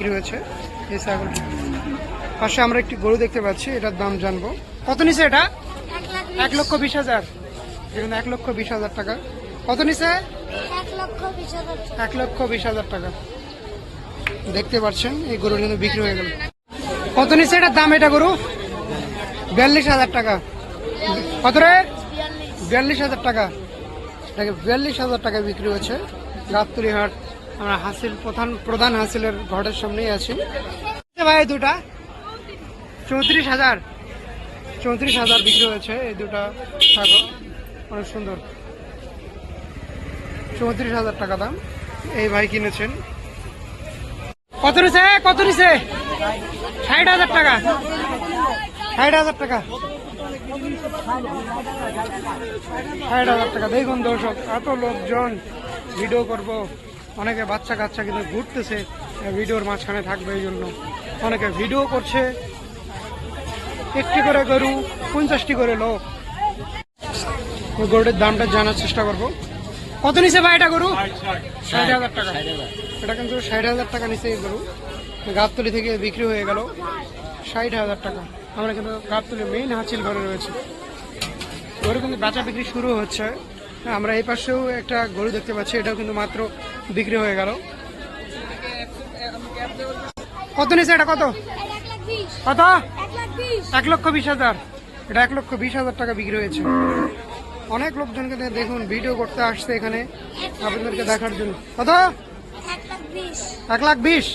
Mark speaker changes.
Speaker 1: বিক্রি হয়েছে এই ছাগলটি পাশে আমরা একটি গরু দেখতে পাচ্ছি এটার দাম জানব। কত নিছে এটা?
Speaker 2: এক
Speaker 1: লক্ষ বিশ হাজার। যেখানে এক লক্ষ বিশ হাজার টাকা। কত নিছে?
Speaker 2: এক লক্ষ বিশ হাজার টাকা।
Speaker 1: দেখতে পাচ্ছেন এই গরু কিন্তু বিক্রি হয়ে গেল। কত নিচ্ছে এটার দাম এটা গরু? বিয়াল্লিশ হাজার টাকা। কত রে?
Speaker 2: বিয়াল্লিশ।
Speaker 1: হাজার টাকা। বিয়াল্লিশ হাজার টাকা বিক্রি হচ্ছে। গাবতলি হাট আমরা হাসিল, প্রধান প্রধান হাসিলের ঘরের সামনেই আছি। ভাই দুটা। চৌত্রিশ হাজার। চৌত্রিশ হাজার বিক্রি হয়েছে, এই দুটা ছাগল। অনেক সুন্দর। চৌত্রিশ হাজার টাকা দাম। এই ভাই কিনেছেন। কত নিছে? কত নিছে? ষাট হাজার টাকা। ষাট হাজার টাকা। ষাট হাজার টাকা। দেখুন দর্শক, এত লোকজন ভিডিও করব। অনেকে বাচ্চা কাচ্চা কিন্তু ঘুরতেছে ভিডিওর মাঝখানে থাকবে এই জন্য। অনেকে ভিডিও করছে একটি করে গরু পঞ্চাশটি করে লোক। ওই গরুটার দামটা জানার চেষ্টা করব। কত নিছে ভাই এটা গরু? ষাট হাজার টাকা। এটা কিন্তু ষাট হাজার টাকা নিচে এই গরু। গাবতলি থেকে বিক্রি হয়ে গেল। ষাট হাজার টাকা। আমরা কিন্তু গাবতলি মেইন হাঁচিল ঘরে রয়েছে। গরু কিন্তু বেচা বিক্রি শুরু হচ্ছে। আমরা এই পাশেও একটা গরু দেখতে পাচ্ছি এটাও কিন্তু মাত্র বিক্রি হয়ে গেল। কত নিছে এটা কত? কত?
Speaker 2: এক
Speaker 1: লক্ষ বিশ হাজার। এটা এক লক্ষ বিশ হাজার টাকা বিক্রি হয়েছে। অনেক লোকজনকে দেখুন ভিডিও করতে আসছে এখানে আপনাদেরকে দেখার জন্য। কত? এক লাখ বিশ?